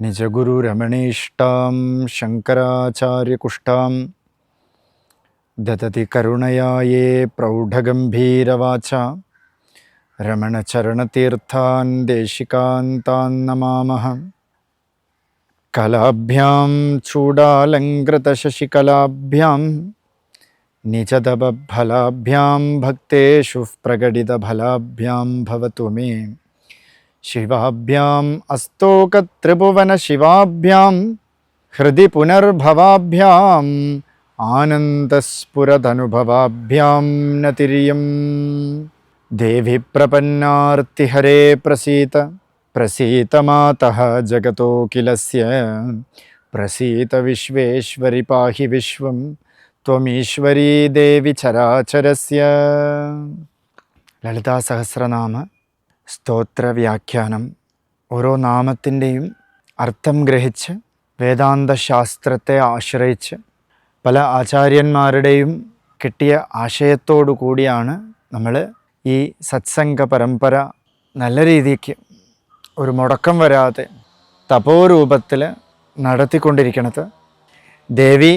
निजगुरुरमणीष्टां शङ्कराचार्यकुष्ठां, ददति करुणया ये प्रौढगम्भीरवाचा, रमणचरणतीर्थान्, देशिकान्तान् नमामः। कलाभ्यां, चूडालङ्कृतशशिकलाभ्यां, निजदबफलाभ्यां, भक्तेषु प्रकटितफलाभ्यां भवतु मे। शिवाभ्याम् अस्तोकत्रिभुवनशिवाभ्यां हृदि पुनर्भवाभ्याम् आनन्दस्फुरदनुभवाभ्यां नतिर्यम्। देवि प्रपन्नार्तिहरे प्रसीत प्रसीतमातः जगतो किलस्य प्रसीतविश्वेश्वरि पाहि विश्वं त्वमीश्वरी देवि चराचरस्य। ललितासहस्रनाम സ്തോത്രവ്യാഖ്യാനം. ഓരോ നാമത്തിന്റെയും അർത്ഥം ഗ്രഹിച്ച് വേദാന്ത ശാസ്ത്രത്തെ ആശ്രയിച്ച് പല ആചാര്യന്മാരുടെയും കിട്ടിയ ആശയത്തോടു കൂടിയാണ് നമ്മൾ ഈ സത്സംഗ പരമ്പര നല്ല രീതിക്ക് ഒരു മുടക്കം വരാതെ തപോരൂപത്തിൽ നടത്തിക്കൊണ്ടിരിക്കുന്നത് ദേവി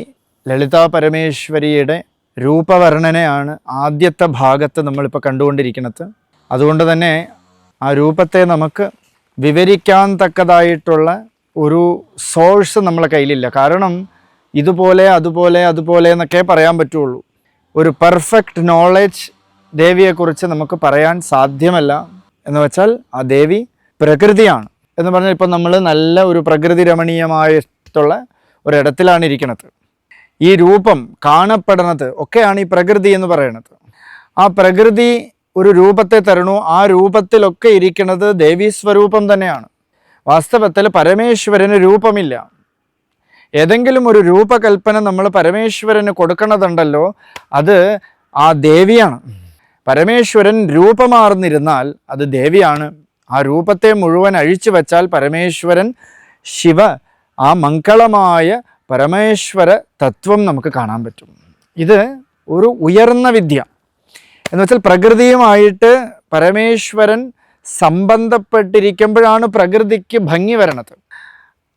ലളിതാ പരമേശ്വരിയുടെ രൂപവർണനയാണ് ആദ്യത്തെ ഭാഗത്ത് നമ്മളിപ്പോൾ കണ്ടുകൊണ്ടിരിക്കുന്നത് അതുകൊണ്ട് തന്നെ ആ രൂപത്തെ നമുക്ക് വിവരിക്കാൻ തക്കതായിട്ടുള്ള ഒരു സോഴ്സ് നമ്മളെ കയ്യിലില്ല. കാരണം ഇതുപോലെ അതുപോലെ അതുപോലെ എന്നൊക്കെ പറയാൻ പറ്റുള്ളൂ. ഒരു പെർഫെക്റ്റ് നോളജ് ദേവിയെക്കുറിച്ച് നമുക്ക് പറയാൻ സാധ്യമല്ല എന്ന് വെച്ചാൽ ആ ദേവി പ്രകൃതിയാണ് എന്ന് പറഞ്ഞാൽ ഇപ്പം നമ്മൾ നല്ല ഒരു പ്രകൃതി രമണീയമായിട്ടുള്ള ഒരിടത്തിലാണ് ഇരിക്കുന്നത്. ഈ രൂപം കാണപ്പെടുന്നത് ഒക്കെയാണ് ഈ പ്രകൃതി എന്ന് പറയുന്നത്. ആ പ്രകൃതി ഒരു രൂപത്തെ തരണു. ആ രൂപത്തിലൊക്കെ ഇരിക്കുന്നത് ദേവീസ്വരൂപം തന്നെയാണ്. വാസ്തവത്തിൽ പരമേശ്വരന് രൂപമില്ല. ഏതെങ്കിലും ഒരു രൂപകൽപ്പന നമ്മൾ പരമേശ്വരന് കൊടുക്കണതുണ്ടല്ലോ അത് ആ ദേവിയാണ്. പരമേശ്വരൻ രൂപമാർന്നിരുന്നാൽ അത് ദേവിയാണ്. ആ രൂപത്തെ മുഴുവൻ അഴിച്ചു വച്ചാൽ പരമേശ്വരൻ ശിവ ആ മംഗളമായ പരമേശ്വര തത്വം നമുക്ക് കാണാൻ പറ്റും. ഇത് ഒരു ഉയർന്ന വിദ്യ. എന്ന് വെച്ചാൽ പ്രകൃതിയുമായിട്ട് പരമേശ്വരൻ സംബന്ധപ്പെട്ടിരിക്കുമ്പോഴാണ് പ്രകൃതിക്ക് ഭംഗി വരണത്.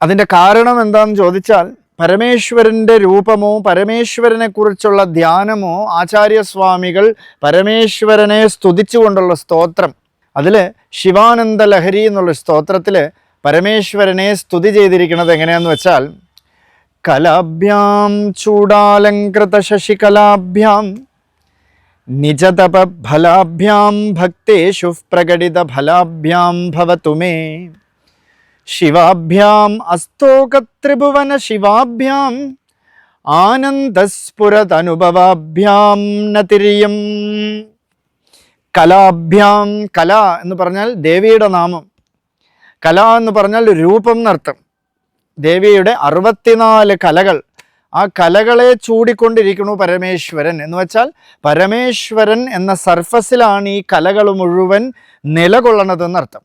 അതിന്റെ കാരണം എന്താണെന്ന് ചോദിച്ചാൽ പരമേശ്വരന്റെ രൂപമോ പരമേശ്വരനെ കുറിച്ചുള്ള ധ്യാനമോ ആചാര്യസ്വാമികൾ പരമേശ്വരനെ സ്തുതിച്ചുകൊണ്ടുള്ള സ്തോത്രം അതിൽ ശിവാനന്ദ ലഹരി എന്നുള്ള സ്തോത്രത്തിൽ പരമേശ്വരനെ സ്തുതി ചെയ്തിരിക്കുന്നത് എങ്ങനെയാന്ന് വെച്ചാൽ കലാഭ്യാം ചൂടാലങ്കൃത ശശികലാഭ്യാം ഭക്തേഷു പ്രകടിതഫലാഭ്യാം ഭവതു മേ ശിവാഭ്യം അസ്തോകത്രിഭുവന ശിവാഭ്യം ആനന്ദസ്ഫുരതനുഭവാഭ്യാം നതിരിയം കലാഭ്യാം കല എന്ന് പറഞ്ഞാൽ ദേവിയുടെ നാമം. കല എന്ന് പറഞ്ഞാൽ രൂപം എന്നർത്ഥം. ദേവിയുടെ അറുപത്തിനാല് കലകൾ. ആ കലകളെ ചൂടിക്കൊണ്ടിരിക്കണു പരമേശ്വരൻ. എന്ന് വെച്ചാൽ പരമേശ്വരൻ എന്ന സർഫസിലാണ് ഈ കലകൾ മുഴുവൻ നിലകൊള്ളണതെന്നർത്ഥം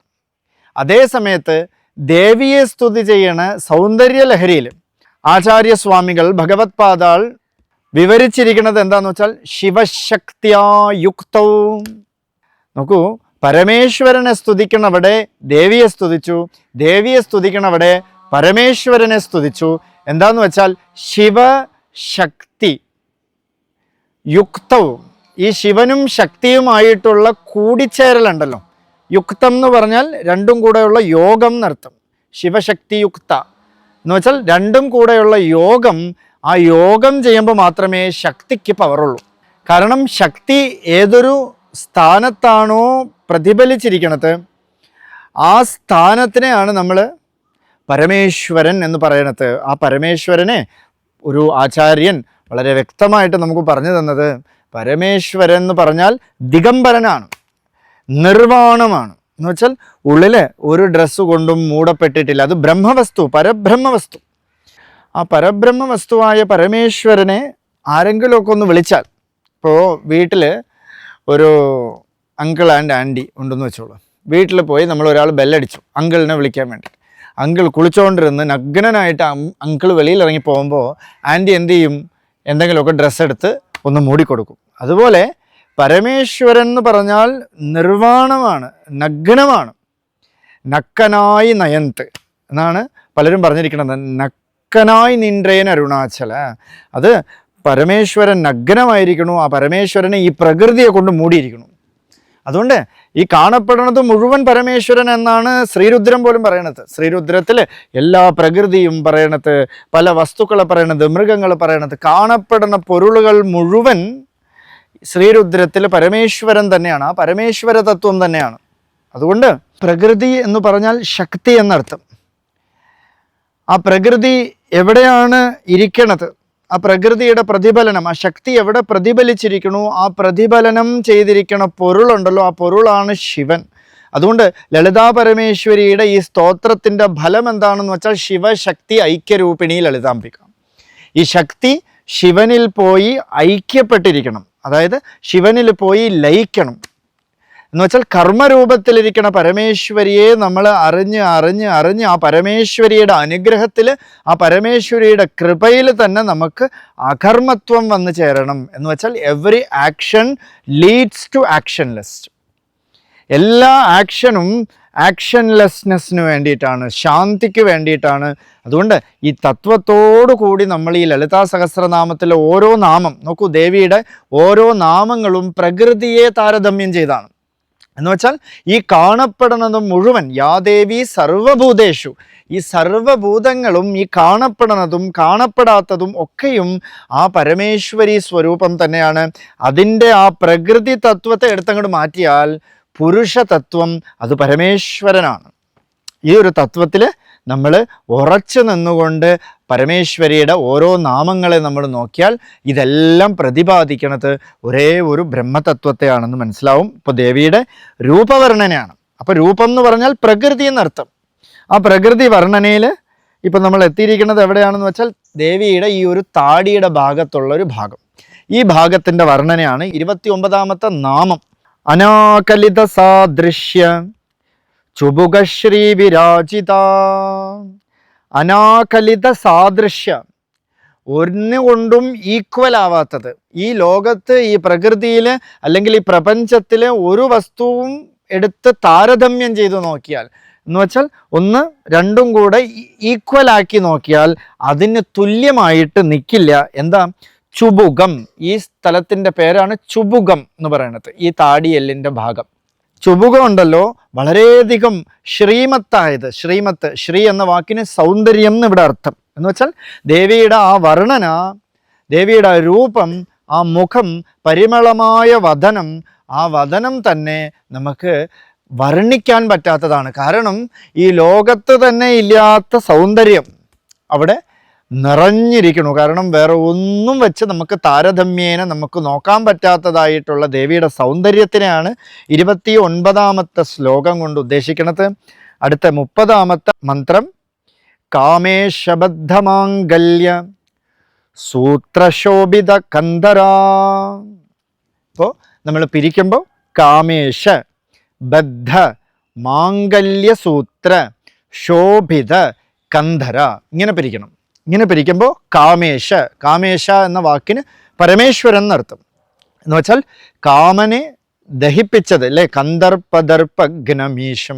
അതേ സമയത്ത് ദേവിയെ സ്തുതി ചെയ്യണ സൗന്ദര്യ ലഹരിയിൽ ആചാര്യസ്വാമികൾ ഭഗവത് പാതാൾ വിവരിച്ചിരിക്കുന്നത് എന്താന്ന് വെച്ചാൽ ശിവശക്തിയായുക്തവും നോക്കൂ പരമേശ്വരനെ സ്തുതിക്കണവിടെ ദേവിയെ സ്തുതിച്ചു ദേവിയെ സ്തുതിക്കണവിടെ പരമേശ്വരനെ സ്തുതിച്ചു എന്താന്ന് വെച്ചാൽ ശിവശക്തി യുക്തവും. ഈ ശിവനും ശക്തിയുമായിട്ടുള്ള കൂടിച്ചേരലുണ്ടല്ലോ. യുക്തം എന്ന് പറഞ്ഞാൽ രണ്ടും കൂടെയുള്ള യോഗം എന്നർത്ഥം. ശിവശക്തിയുക്ത എന്ന് വെച്ചാൽ രണ്ടും കൂടെയുള്ള യോഗം ആ യോഗം ചെയ്യുമ്പോൾ മാത്രമേ ശക്തിക്ക് പവറുള്ളൂ. കാരണം ശക്തി ഏതൊരു സ്ഥാനത്താണോ പ്രതിഫലിച്ചിരിക്കണത് ആ സ്ഥാനത്തിനെയാണ് നമ്മൾ പരമേശ്വരൻ എന്ന് പറയണത്. ആ പരമേശ്വരനെ ഒരു ആചാര്യൻ വളരെ വ്യക്തമായിട്ട് നമുക്ക് പറഞ്ഞു തന്നത് പരമേശ്വരൻ എന്ന് പറഞ്ഞാൽ ദിഗംബരനാണ് നിർവാണമാണ്. എന്ന് വെച്ചാൽ ഉള്ളിൽ ഒരു ഡ്രസ്സ് കൊണ്ടും മൂടപ്പെട്ടിട്ടില്ല. അത് ബ്രഹ്മവസ്തു പരബ്രഹ്മവസ്തു. ആ പരബ്രഹ്മ വസ്തുവായ പരമേശ്വരനെ ആരെങ്കിലുമൊക്കെ ഒന്ന് വിളിച്ചാൽ ഇപ്പോൾ വീട്ടിൽ ഒരു അങ്കിൾ ആൻഡ് ആന്റി ഉണ്ടെന്ന് വെച്ചോളൂ. വീട്ടിൽ പോയി നമ്മൾ ഒരാൾ ബെല്ലടിച്ചു അങ്കിളിനെ വിളിക്കാൻ വേണ്ടി. അങ്കിൾ കുളിച്ചുകൊണ്ടിരുന്ന് നഗ്നനായിട്ട് അങ്കിൾ വെളിയിൽ ഇറങ്ങി പോകുമ്പോൾ ആന്റി എന്ത് ചെയ്യും? എന്തെങ്കിലുമൊക്കെ ഡ്രസ്സ് എടുത്ത് ഒന്ന് മൂടിക്കൊടുക്കും അതുപോലെ പരമേശ്വരൻ എന്ന് പറഞ്ഞാൽ നിർവാണമാണ് നഗ്നമാണ്. നക്കനായി നയന്ത് എന്നാണ് പലരും പറഞ്ഞിരിക്കുന്നത്. നക്കനായി നിன்றേൻ അരുണാചല. അത് പരമേശ്വരൻ നഗ്നമായിരിക്കണു ആ പരമേശ്വരനെ ഈ പ്രകൃതിയെ കൊണ്ട് മൂടിയിരിക്കണു അതുകൊണ്ട് ഈ കാണപ്പെടുന്നത് മുഴുവൻ പരമേശ്വരൻ എന്നാണ് ശ്രീരുദ്രം പോലും പറയണത്. ശ്രീരുദ്രത്തിൽ എല്ലാ പ്രകൃതിയും പറയണത് പല വസ്തുക്കളെ പറയണത് മൃഗങ്ങൾ പറയണത് കാണപ്പെടുന്ന പൊരുളുകൾ മുഴുവൻ ശ്രീരുദ്രത്തിൽ പരമേശ്വരൻ തന്നെയാണ്. ആ പരമേശ്വര തത്വം തന്നെയാണ്. അതുകൊണ്ട് പ്രകൃതി എന്ന് പറഞ്ഞാൽ ശക്തി എന്നർത്ഥം. ആ പ്രകൃതി എവിടെയാണ് ഇരിക്കണത്? ആ പ്രകൃതിയുടെ പ്രതിഫലനം ആ ശക്തി എവിടെ പ്രതിഫലിച്ചിരിക്കണു ആ പ്രതിഫലനം ചെയ്തിരിക്കണ പൊരുളുണ്ടല്ലോ ആ പൊരുളാണ് ശിവൻ. അതുകൊണ്ട് ലളിതാ പരമേശ്വരിയുടെ ഈ സ്തോത്രത്തിന്റെ ഫലം എന്താണെന്ന് വെച്ചാൽ ശിവശക്തി ഐക്യരൂപിണി ലളിതാംബിക. ഈ ശക്തി ശിവനിൽ പോയി ഐക്യപ്പെട്ടിരിക്കണം. അതായത് ശിവനിൽ പോയി ലയിക്കണം. എന്ന് വെച്ചാൽ കർമ്മരൂപത്തിലിരിക്കുന്ന പരമേശ്വരിയെ നമ്മൾ അറിഞ്ഞ് അറിഞ്ഞ് അറിഞ്ഞ് ആ പരമേശ്വരിയുടെ അനുഗ്രഹത്തിൽ ആ പരമേശ്വരിയുടെ കൃപയിൽ തന്നെ നമുക്ക് അകർമ്മത്വം വന്നു ചേരണം എന്ന് വെച്ചാൽ every action leads to actionless എല്ലാ ആക്ഷനും ആക്ഷൻലെസ്നെസ്സിന് വേണ്ടിയിട്ടാണ് ശാന്തിക്ക് വേണ്ടിയിട്ടാണ്. അതുകൊണ്ട് ഈ കൂടി നമ്മൾ ഈ ലളിതാ സഹസ്രനാമത്തിലെ ഓരോ നാമം നോക്കൂ ദേവിയുടെ ഓരോ നാമങ്ങളും പ്രകൃതിയെ താരതമ്യം ചെയ്താണ്. എന്ന് വെച്ചാൽ ഈ കാണപ്പെടുന്നത് മുഴുവൻ യാദേവി സർവഭൂതേഷു. ഈ സർവഭൂതങ്ങളും ഈ കാണപ്പെടുന്നതും കാണപ്പെടാത്തതും ഒക്കെയും ആ പരമേശ്വരി സ്വരൂപം തന്നെയാണ്. അതിന്റെ ആ പ്രകൃതി തത്വത്തെ എടുത്തങ്ങോട്ട് മാറ്റിയാൽ പുരുഷ തത്വം അത് പരമേശ്വരനാണ്. ഈ ഒരു തത്വത്തിൽ നമ്മൾ ഉറച്ചു നിന്നുകൊണ്ട് പരമേശ്വരിയുടെ ഓരോ നാമങ്ങളെ നമ്മൾ നോക്കിയാൽ ഇതെല്ലാം പ്രതിപാദിക്കണത് ഒരേ ഒരു ബ്രഹ്മതത്വത്തെയാണെന്ന് മനസ്സിലാവും. ഇപ്പോൾ ദേവിയുടെ രൂപവർണനയാണ്. അപ്പോൾ രൂപം എന്ന് പറഞ്ഞാൽ പ്രകൃതി എന്നർത്ഥം. ആ പ്രകൃതി വർണനയിൽ ഇപ്പം നമ്മൾ എത്തിയിരിക്കുന്നത് എവിടെയാണെന്ന് വെച്ചാൽ ദേവിയുടെ ഈ ഒരു താടിയുടെ ഭാഗത്തുള്ള ഒരു ഭാഗം. ഈ ഭാഗത്തിന്റെ വർണനയാണ് ഇരുപത്തി ഒമ്പതാമത്തെ നാമം. അനാകലിത സാദൃശ്യ ചുബുകശ്രീ വിരാജിത. അനാകലിത സാദൃശ്യ ഒന്നുകൊണ്ടും ഈക്വൽ ആവാത്തത്. ഈ ലോകത്ത് ഈ പ്രകൃതിയിൽ അല്ലെങ്കിൽ ഈ പ്രപഞ്ചത്തിൽ ഒരു വസ്തുവും എടുത്ത് താരതമ്യം ചെയ്തു നോക്കിയാൽ എന്ന് വെച്ചാൽ ഒന്ന് രണ്ടും കൂടെ ഈക്വൽ ആക്കി നോക്കിയാൽ അതിന് തുല്യമായിട്ട് നിൽക്കില്ല എന്താ? ചുബുകം. ഈ സ്ഥലത്തിന്റെ പേരാണ് ചുബുകം എന്ന് പറയുന്നത്. ഈ താടിയെല്ലിന്റെ ഭാഗം. ചുബുകം ഉണ്ടല്ലോ വളരെയധികം ശ്രീമത്തായത്. ശ്രീമത്ത് ശ്രീ എന്ന വാക്കിന് സൗന്ദര്യം എന്ന് ഇവിടെ അർത്ഥം. എന്ന് വെച്ചാൽ ദേവിയുടെ ആ വർണന ദേവിയുടെ രൂപം ആ മുഖം പരിമളമായ വദനം ആ വദനം തന്നെ നമുക്ക് വർണിക്കാൻ പറ്റാത്തതാണ്. കാരണം ഈ ലോകത്ത് തന്നെ ഇല്ലാത്ത സൗന്ദര്യം അവിടെ നിറഞ്ഞിരിക്കണു. കാരണം വേറെ ഒന്നും വെച്ച് നമുക്ക് താരതമ്യേന നമുക്ക് നോക്കാൻ പറ്റാത്തതായിട്ടുള്ള ദേവിയുടെ സൗന്ദര്യത്തിനെയാണ് ഇരുപത്തി ഒൻപതാമത്തെ ശ്ലോകം കൊണ്ട് ഉദ്ദേശിക്കുന്നത് അടുത്ത മുപ്പതാമത്തെ മന്ത്രം കാമേശബദ്ധമാംഗല്യ സൂത്രശോഭിത കന്ധരാ. ഇപ്പോൾ നമ്മൾ പിരിക്കുമ്പോൾ കാമേശ ബദ്ധ മാംഗല്യ സൂത്ര ശോഭിത കന്ധര. ഇങ്ങനെ പിരിക്കണം. ഇങ്ങനെ പിരിക്കുമ്പോൾ കാമേശ കാമേശ എന്ന വാക്കിന് പരമേശ്വരൻ എന്നർത്ഥം എന്ന് വെച്ചാൽ കാമനെ ദഹിപ്പിച്ചത് അല്ലേ? കന്ദർപ്പദർപ്പഗ്നമീശം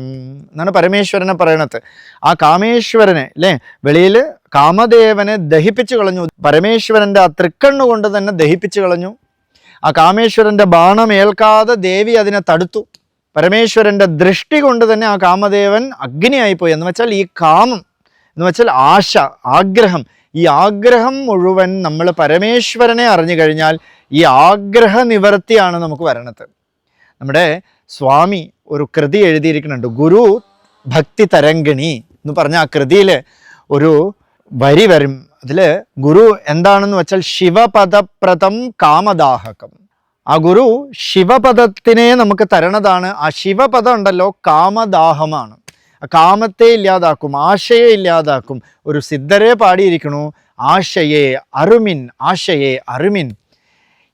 എന്നാണ് പരമേശ്വരനെ പറയണത്. ആ കാമേശ്വരനെ അല്ലേ? വെളിയിൽ കാമദേവനെ ദഹിപ്പിച്ചു കളഞ്ഞു. പരമേശ്വരന്റെ ആ തൃക്കണ്ണു കൊണ്ട് തന്നെ ദഹിപ്പിച്ചു കളഞ്ഞു. ആ കാമേശ്വരന്റെ ബാണം ഏൽക്കാതെ ദേവി അതിനെ തടുത്തു. പരമേശ്വരന്റെ ദൃഷ്ടി കൊണ്ട് തന്നെ ആ കാമദേവൻ അഗ്നിയായിപ്പോയി. എന്ന് വെച്ചാൽ ഈ കാമം എന്ന് വെച്ചാൽ ആശ ആഗ്രഹം. ഈ ആഗ്രഹം മുഴുവൻ നമ്മൾ പരമേശ്വരനെ അറിഞ്ഞു കഴിഞ്ഞാൽ ഈ ആഗ്രഹ നിവർത്തിയാണ് നമുക്ക് വരണത്. നമ്മുടെ സ്വാമി ഒരു കൃതി എഴുതിയിരിക്കുന്നുണ്ട് ഗുരു ഭക്തി തരംഗിണി എന്ന് പറഞ്ഞ ആ കൃതിയിൽ ഒരു വരി വരും. അതിൽ ഗുരു എന്താണെന്ന് വെച്ചാൽ ശിവപദപ്രദം കാമദാഹകം. ആ ഗുരു ശിവപദത്തിനെ നമുക്ക് തരണതാണ്. ആ ശിവപദം ഉണ്ടല്ലോ കാമദാഹമാണ്. കാമത്തെ ഇല്ലാതാക്കും ആശയെ ഇല്ലാതാക്കും. ഒരു സിദ്ധരെ പാടിയിരിക്കണു ആശയെ അറുമിൻ ആശയെ അറുമിൻ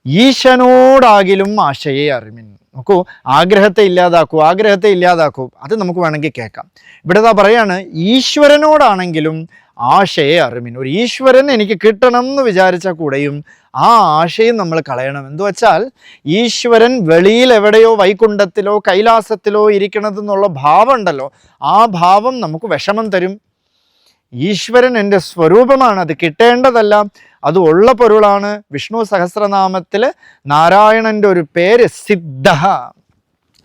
ഈശനോടാകിലും ആശയെ അറിമിൻ നോക്കൂ ആഗ്രഹത്തെ ഇല്ലാതാക്കൂ ആഗ്രഹത്തെ ഇല്ലാതാക്കൂ അത് നമുക്ക് വേണമെങ്കിൽ കേൾക്കാം. ഇവിടെ ഇതാ പറയാണ് ഈശ്വരനോടാണെങ്കിലും ആശയെ അറിമിൻ ഒരു ഈശ്വരൻ എനിക്ക് കിട്ടണം എന്ന് വിചാരിച്ചാൽ കൂടെയും ആ ആശയും നമ്മൾ കളയണം. എന്ന് വെച്ചാൽ ഈശ്വരൻ വെളിയിൽ എവിടെയോ വൈകുണ്ഠത്തിലോ കൈലാസത്തിലോ ഇരിക്കണതെന്നുള്ള ഭാവം ഉണ്ടല്ലോ ആ ഭാവം നമുക്ക് വിഷമം തരും. ഈശ്വരൻ എന്റെ സ്വരൂപമാണ് അത് കിട്ടേണ്ടതല്ല. അത് ഉള്ള പൊരുളാണ്. വിഷ്ണു സഹസ്രനാമത്തിൽ നാരായണന്റെ ഒരു പേര് സിദ്ധ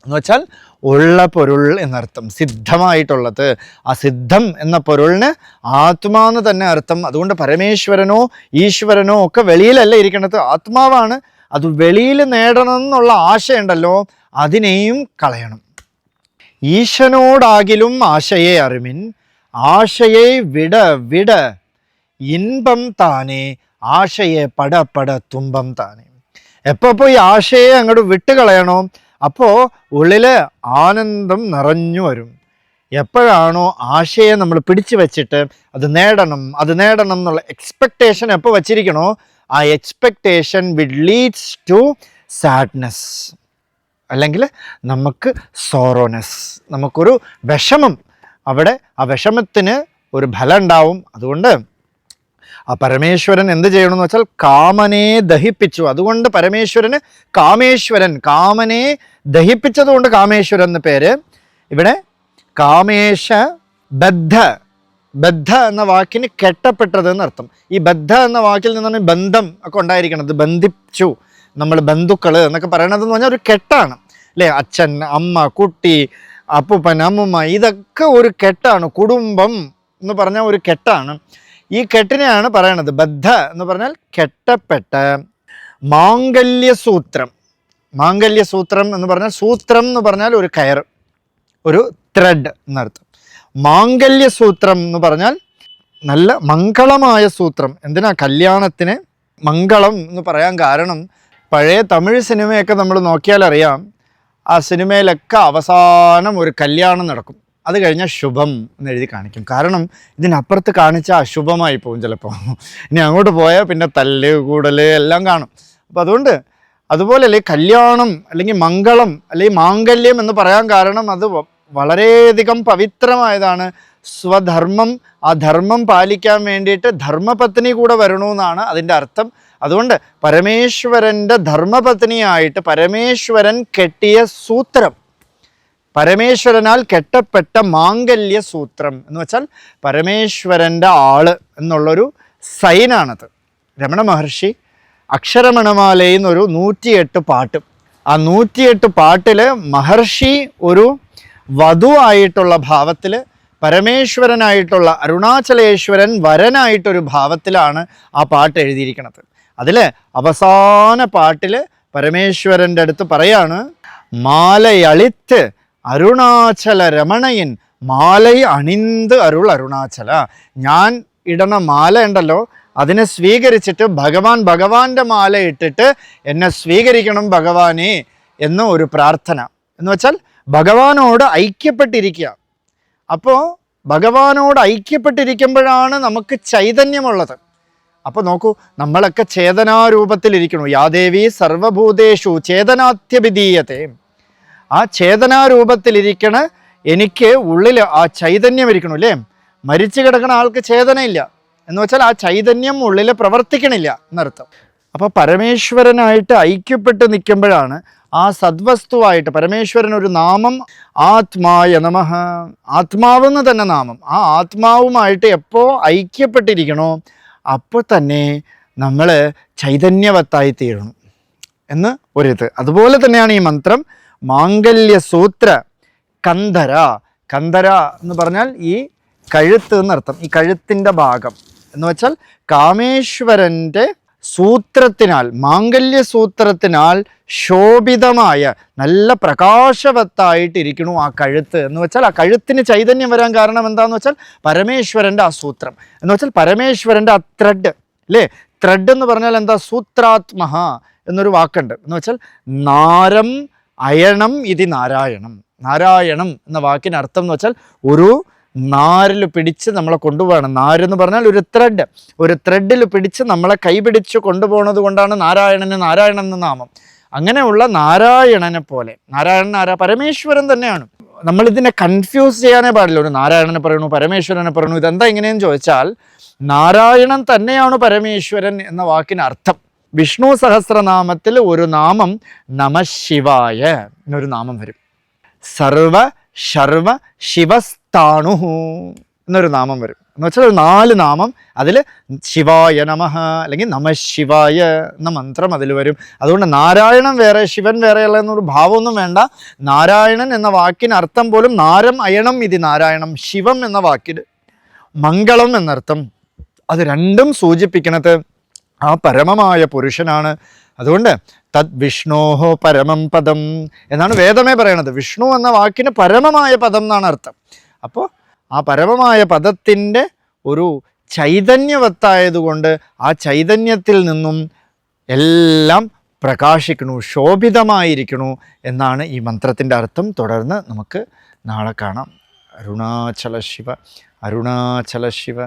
എന്ന് വെച്ചാൽ ഉള്ള പൊരുൾ എന്നർത്ഥം സിദ്ധമായിട്ടുള്ളത്. ആ സിദ്ധം എന്ന പൊരുളിന് ആത്മാന്ന് തന്നെ അർത്ഥം. അതുകൊണ്ട് പരമേശ്വരനോ ഈശ്വരനോ ഒക്കെ വെളിയിലല്ല ഇരിക്കുന്നത് ആത്മാവാണ്. അത് വെളിയിൽ നേടണം എന്നുള്ള ആശയുണ്ടല്ലോ അതിനെയും കളയണം. ഈശനോടാകിലും ആശയെ അറിമിൻ ആശയെ വിട വിട ഇൻപം താനേ ആശയെ പട പട തുമ്പം താനെ. എപ്പോൾ പോയി ആശയെ അങ്ങോട്ട് വിട്ട് കളയണോ? അപ്പോൾ ഉള്ളിൽ ആനന്ദം നിറഞ്ഞു വരും. എപ്പോഴാണോ ആശയെ നമ്മൾ പിടിച്ചു വെച്ചിട്ട് അത് നേടണം അത് നേടണം എന്നുള്ള എക്സ്പെക്റ്റേഷൻ എപ്പോൾ വച്ചിരിക്കണോ ആ expectation with leads to sadness അല്ലെങ്കിൽ നമുക്ക് സോറോനെസ് നമുക്കൊരു വിഷമം. അവിടെ ആ വിഷമത്തിന് ഒരു ഫലം ഉണ്ടാവും. അതുകൊണ്ട് ആ പരമേശ്വരൻ എന്ത് ചെയ്യണമെന്ന് വെച്ചാൽ കാമനെ ദഹിപ്പിച്ചു. അതുകൊണ്ട് പരമേശ്വരന് കാമേശ്വരൻ കാമനെ ദഹിപ്പിച്ചതുകൊണ്ട് കാമേശ്വരൻ എന്ന പേര്. ഇവിടെ കാമേശ ബദ്ധ ബദ്ധ എന്ന വാക്കിന് കെട്ടപ്പെട്ടത് എന്നർത്ഥം. ഈ ബദ്ധ എന്ന വാക്കിൽ നിന്നാണ് ബന്ധം ഒക്കെ ഉണ്ടായിരിക്കുന്നത്. ബന്ധിച്ചു നമ്മൾ ബന്ധുക്കൾ എന്നൊക്കെ പറയണത് എന്ന് പറഞ്ഞാൽ ഒരു കെട്ടാണ്. അല്ലേ? അച്ഛൻ അമ്മ കുട്ടി അപ്പൂപ്പൻ അമ്മുമ്മ ഇതൊക്കെ ഒരു കെട്ടാണ്. കുടുംബം എന്ന് പറഞ്ഞാൽ ഒരു കെട്ടാണ്. ഈ കെട്ടിനെയാണ് പറയണത് ബദ്ധ എന്ന് പറഞ്ഞാൽ കെട്ടപ്പെട്ട. മാംഗല്യസൂത്രം. മാംഗല്യസൂത്രം എന്ന് പറഞ്ഞാൽ സൂത്രം എന്ന് പറഞ്ഞാൽ ഒരു കയർ ഒരു ത്രെഡ് എന്നർത്ഥം. മാംഗല്യസൂത്രം എന്ന് പറഞ്ഞാൽ നല്ല മംഗളമായ സൂത്രം. എന്തിനാ കല്യാണത്തിന് മംഗളം എന്ന് പറയാൻ കാരണം? പഴയ തമിഴ് സിനിമയൊക്കെ നമ്മൾ നോക്കിയാൽ അറിയാം ആ സിനിമയിലൊക്കെ അവസാനം ഒരു കല്യാണം നടക്കും. അത് കഴിഞ്ഞാൽ ശുഭം എന്ന് എഴുതി കാണിക്കും. കാരണം ഇതിനപ്പുറത്ത് കാണിച്ചാൽ അശുഭമായി പോകും ചിലപ്പോൾ ഇനി അങ്ങോട്ട് പോയാൽ പിന്നെ തല്ല് കൂടൽ എല്ലാം കാണും. അപ്പോൾ അതുകൊണ്ട് അതുപോലെ അല്ലെ കല്യാണം അല്ലെങ്കിൽ മംഗളം അല്ലെങ്കിൽ മാംഗല്യം എന്ന് പറയാൻ കാരണം അത് വളരെയധികം പവിത്രമായതാണ്. സ്വധർമ്മം ആ ധർമ്മം പാലിക്കാൻ വേണ്ടിയിട്ട് ധർമ്മപത്നി കൂടെ വരണമെന്നാണ് അതിന്റെ അർത്ഥം. അതുകൊണ്ട് പരമേശ്വരന്റെ ധർമ്മപത്നിയായിട്ട് പരമേശ്വരൻ കെട്ടിയ സൂത്രം പരമേശ്വരനാൽ കെട്ടപ്പെട്ട മാംഗല്യ സൂത്രം എന്ന് വെച്ചാൽ പരമേശ്വരന്റെ ആൾ എന്നുള്ളൊരു സൈനാണത്. രമണ മഹർഷി അക്ഷരമണമാലയിൽ നിന്നൊരു നൂറ്റിയെട്ട് പാട്ട്. ആ നൂറ്റിയെട്ട് പാട്ടിൽ മഹർഷി ഒരു വധുവായിട്ടുള്ള ഭാവത്തിൽ പരമേശ്വരനായിട്ടുള്ള അരുണാചലേശ്വരൻ വരനായിട്ടൊരു ഭാവത്തിലാണ് ആ പാട്ട് എഴുതിയിരിക്കുന്നത് അതിൽ അവസാന പാട്ടിൽ പരമേശ്വരന്റെ അടുത്ത് പറയാണ് മാലയളിത്ത് അരുണാചല രമണയൻ മാലൈ അണിന്ത് അരുൾ അരുണാചല. ഞാൻ ഇടണ മാല ഉണ്ടല്ലോ അതിനെ സ്വീകരിച്ചിട്ട് ഭഗവാൻ ഭഗവാന്റെ മാല ഇട്ടിട്ട് എന്നെ സ്വീകരിക്കണം ഭഗവാനെ എന്ന ഒരു പ്രാർത്ഥന. എന്ന് വെച്ചാൽ ഭഗവാനോട് ഐക്യപ്പെട്ടിരിക്കുക. അപ്പോൾ ഭഗവാനോട് ഐക്യപ്പെട്ടിരിക്കുമ്പോഴാണ് നമുക്ക് ചൈതന്യമുള്ളത്. അപ്പോൾ നോക്കൂ നമ്മളൊക്കെ ചേതനാരൂപത്തിലിരിക്കണു യാദേവി സർവഭൂതേഷു ചേതനാത്യഭിധീയത്തെ ആ ചേതനാരൂപത്തിലിരിക്കണ. എനിക്ക് ഉള്ളിൽ ആ ചൈതന്യം ഇരിക്കണു അല്ലേ മരിച്ചു കിടക്കുന്ന ആൾക്ക് ചേതനയില്ല. എന്ന് വെച്ചാൽ ആ ചൈതന്യം ഉള്ളിൽ പ്രവർത്തിക്കണില്ല എന്നർത്ഥം. അപ്പോൾ പരമേശ്വരനായിട്ട് ഐക്യപ്പെട്ട് നിൽക്കുമ്പോഴാണ് ആ സദ്വസ്തുവായിട്ട് പരമേശ്വരൻ ഒരു നാമം ആത്മായ നമഹ ആത്മാവെന്ന് തന്നെ നാമം. ആ ആത്മാവുമായിട്ട് എപ്പോൾ ഐക്യപ്പെട്ടിരിക്കണോ അപ്പോൾ തന്നെ നമ്മൾ ചൈതന്യവത്തായി തീരണം. എന്ന് ഒരിത്. അതുപോലെ തന്നെയാണ് ഈ മന്ത്രം. മാംഗല്യസൂത്ര കന്ധര. കന്ധര എന്ന് പറഞ്ഞാൽ ഈ കഴുത്ത് എന്നർത്ഥം. ഈ കഴുത്തിന്റെ ഭാഗം. എന്ന് വെച്ചാൽ കാമേശ്വരന്റെ സൂത്രത്തിനാൽ മാംഗല്യ സൂത്രത്തിനാൽ ശോഭിതമായ നല്ല പ്രകാശവത്തായിട്ടിരിക്കണു ആ കഴുത്ത്. എന്ന് വെച്ചാൽ ആ കഴുത്തിന് ചൈതന്യം വരാൻ കാരണം എന്താന്ന് വെച്ചാൽ പരമേശ്വരന്റെ ആ സൂത്രം. എന്ന് വെച്ചാൽ പരമേശ്വരന്റെ ആ ത്രെഡ് അല്ലേ ത്രെഡ് എന്ന് പറഞ്ഞാൽ എന്താ? സൂത്രാത്മഹ എന്നൊരു വാക്കുണ്ട്. എന്ന് വെച്ചാൽ നാരം അയണം ഇതി നാരായണം. നാരായണം എന്ന വാക്കിന് അർത്ഥം എന്ന് വെച്ചാൽ ഒരു നാരിൽ പിടിച്ച് നമ്മളെ കൊണ്ടുപോകണം. നാരെന്ന് പറഞ്ഞാൽ ഒരു ത്രെഡ് ഒരു ത്രെഡിൽ പിടിച്ച് നമ്മളെ കൈപിടിച്ച് കൊണ്ടുപോകുന്നത് കൊണ്ടാണ് നാരായണന് നാരായണൻ എന്ന നാമം. അങ്ങനെയുള്ള നാരായണനെ പോലെ. നാരായണൻ ആരാ? പരമേശ്വരൻ തന്നെയാണ്. നമ്മളിതിനെ കൺഫ്യൂസ് ചെയ്യാനേ പാടില്ല. ഒരു നാരായണനെ പറയണു പരമേശ്വരനെ പറയണു ഇതെന്താ ഇങ്ങനെയെന്ന് ചോദിച്ചാൽ നാരായണൻ തന്നെയാണ് പരമേശ്വരൻ എന്ന വാക്കിന് അർത്ഥം. വിഷ്ണു സഹസ്രനാമത്തിൽ ഒരു നാമം നമശിവായ എന്നൊരു നാമം വരും. സർവ ശർവ ശിവസ്ഥാണു എന്നൊരു നാമം വരും. എന്ന് വെച്ചാൽ ഒരു നാല് നാമം അതിൽ ശിവായ നമ അല്ലെങ്കിൽ നമ ശിവായ എന്ന മന്ത്രം അതിൽ വരും. അതുകൊണ്ട് നാരായണൻ വേറെ ശിവൻ വേറെയുള്ള എന്നൊരു ഭാവമൊന്നും വേണ്ട. നാരായണൻ എന്ന വാക്കിന് അർത്ഥം പോലും നാരം അയണം ഇത് നാരായണം ശിവം എന്ന വാക്കിന് മംഗളം എന്നർത്ഥം. അത് രണ്ടും സൂചിപ്പിക്കുന്നത് ആ പരമമായ പുരുഷനാണ്. അതുകൊണ്ട് തദ് വിഷ്ണോഹോ പരമം പദം എന്നാണ് വേദമേ പറയണത്. വിഷ്ണു എന്ന വാക്കിന് പരമമായ പദം എന്നാണ് അർത്ഥം. അപ്പോൾ ആ പരമമായ പദത്തിന്റെ ഒരു ചൈതന്യവത്തായതുകൊണ്ട് ആ ചൈതന്യത്തിൽ നിന്നും എല്ലാം പ്രകാശിക്കണു ശോഭിതമായിരിക്കണു എന്നാണ് ഈ മന്ത്രത്തിന്റെ അർത്ഥം. തുടർന്ന് നമുക്ക് നാളെ കാണാം. അരുണാചല ശിവ അരുണാചല ശിവ